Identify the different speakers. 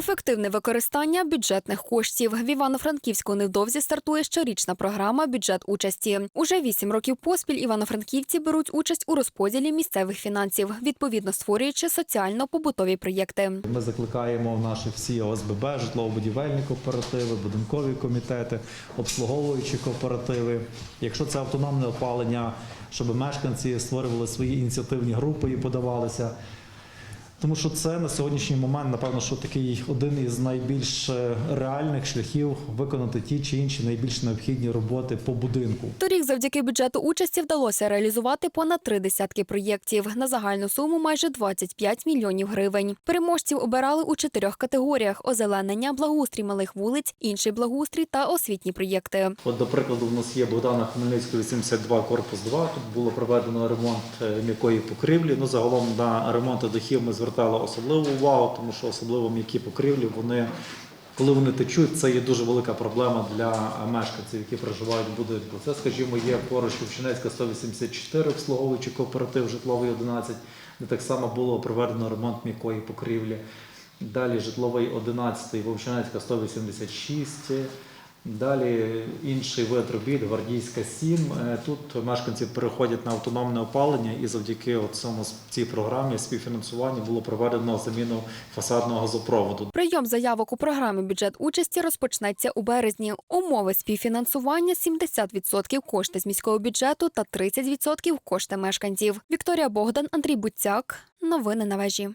Speaker 1: Ефективне використання бюджетних коштів в Івано-Франківську невдовзі стартує щорічна програма Бюджет участі. Уже вісім років поспіль івано-франківці беруть участь у розподілі місцевих фінансів, відповідно створюючи соціально-побутові проєкти.
Speaker 2: Ми закликаємо наші всі ОСББ, житлово-будівельні кооперативи, будинкові комітети, обслуговуючі кооперативи. Якщо це автономне опалення, щоб мешканці створювали свої ініціативні групи і подавалися. Тому що це на сьогоднішній момент, напевно, що такий один із найбільш е, реальних шляхів виконати ті чи інші найбільш необхідні роботи по будинку.
Speaker 1: Торік завдяки бюджету участі вдалося реалізувати понад три десятки проєктів на загальну суму майже 25 мільйонів гривень. Переможців обирали у чотирьох категоріях: озеленення, благоустрій малих вулиць, інший благоустрій та освітні проєкти.
Speaker 2: От, до прикладу, у нас є Богдана Хмельницького 82, корпус 2. Тут було проведено ремонт е, м'якої покрівлі. Ну, загалом на ремонти дахів ми звертали особливу увагу, тому що особливо м'які покрівлі, вони, коли вони течуть, це є дуже велика проблема для мешканців, які проживають в будинку. Це, скажімо, є поруч Вовчинецька 184, обслуговуючий кооператив житловий 11, де так само було проведено ремонт м'якої покрівлі. Далі житловий 11, Вовчинецька 186. Далі інший вид робіт, Гвардійська 7. Е, Тут мешканці переходять на автономне опалення і завдяки цьому цій програмі співфінансування було проведено заміну фасадного газопроводу.
Speaker 1: Прийом заявок у програмі бюджет участі розпочнеться у березні. Умови співфінансування 70% кошти з міського бюджету та 30% кошти мешканців. Вікторія Богдан, Андрій Буцяк. Новини на вежі.